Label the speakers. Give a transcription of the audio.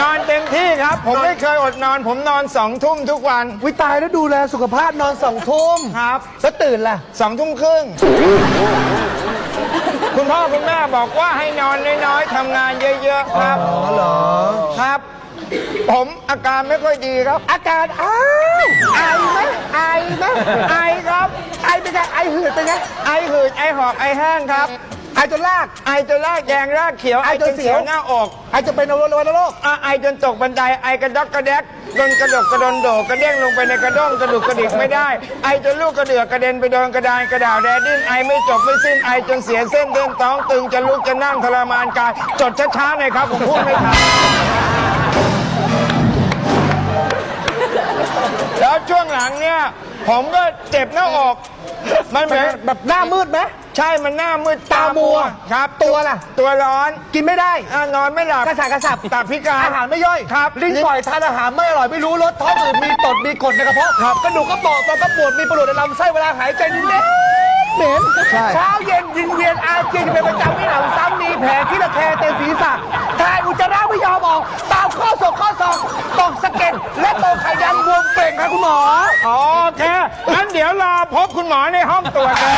Speaker 1: นอนเต็มที่ครับ ผมไม่เคยอดนอน ผมนอนสองทุ่มทุกวัน
Speaker 2: วิตายแล้วดูแลสุขภาพนอนสองทุ่ม
Speaker 1: ครับ
Speaker 2: แล้วตื่นล่ะ
Speaker 1: สองทุ่มครึ่งคุณพ่อคุณแม่บอกว่าให้นอนน้อยๆทำงานเยอะๆครับ
Speaker 2: อ๋อเหรอ
Speaker 1: ครับ ผมอาการไม่ค่อยดีครับ
Speaker 2: อาการอ้าวไอไหมไอไหม
Speaker 1: ไอครับ
Speaker 2: ไอเป็นไงไอหืดเป็นไง
Speaker 1: ไอหืดไอหอบไอแห้งครับ
Speaker 2: ไอจนลาก
Speaker 1: ไอจนรากแดงรากเขียว
Speaker 2: ไอจนเสียว
Speaker 1: หน้าอก
Speaker 2: ไอจะเป็นอวัยวะโรค
Speaker 1: อะไอจนตกบันไดไอกระดอกกระแดกจนกระดกกระดนโดดกระเด้งลงไปในกระด้งกระดุกกระดิกไม่ได้ ไอจนลูกกระเดือกกระเด็นไปโดนกระดานกระดาวแดดดิ้นไอไม่จบไม่สิ้นไอจนเสียเส้นเดินท้องตึงจะลุกจะนั่งทรมานกายจดช้าๆหน่อยครับผมพูดไม่ทันแล้วช่วงหลังเนี่ย ผมก็เจ็บหน้าอก มันเหมือน
Speaker 2: แบบหน้ามืดไหม
Speaker 1: ใช่มันหน้ามืด
Speaker 2: ตามัว
Speaker 1: ครับ
Speaker 2: ตัวล่ะ
Speaker 1: ตัวร้อน
Speaker 2: กินไม่ได้
Speaker 1: อะนอนไม่หลับ
Speaker 2: กระสับกระสับ
Speaker 1: ตับพิการ
Speaker 2: อาหารไม่ย่อย
Speaker 1: ครับ
Speaker 2: ลิ้นปล่อยทานอาหารไม่อร่อยไม่รู้รสท้องอืดมีตดมีกรดในกระเพาะกระดูกก็บอกตอนก็ปวดมีประหลอดในลำไส้เวลาหายใจนี่เหม็นเหม็นเช้าเย็นยินเวียนอาเจียนเป็นประจำไม่หนำซ้ำมีแผลที่ระแคะเต็มศีรษะถ่ายอุจจาระไม่ยอมออกตามข้อศอกข้อศอกตกสะเก็ดและตกไข่ดันบวมเป่งครับคุณหมอ
Speaker 1: โอเคงั้นเดี๋ยวรอพบคุณหมอในห้องตรวจเลย
Speaker 2: เว้ย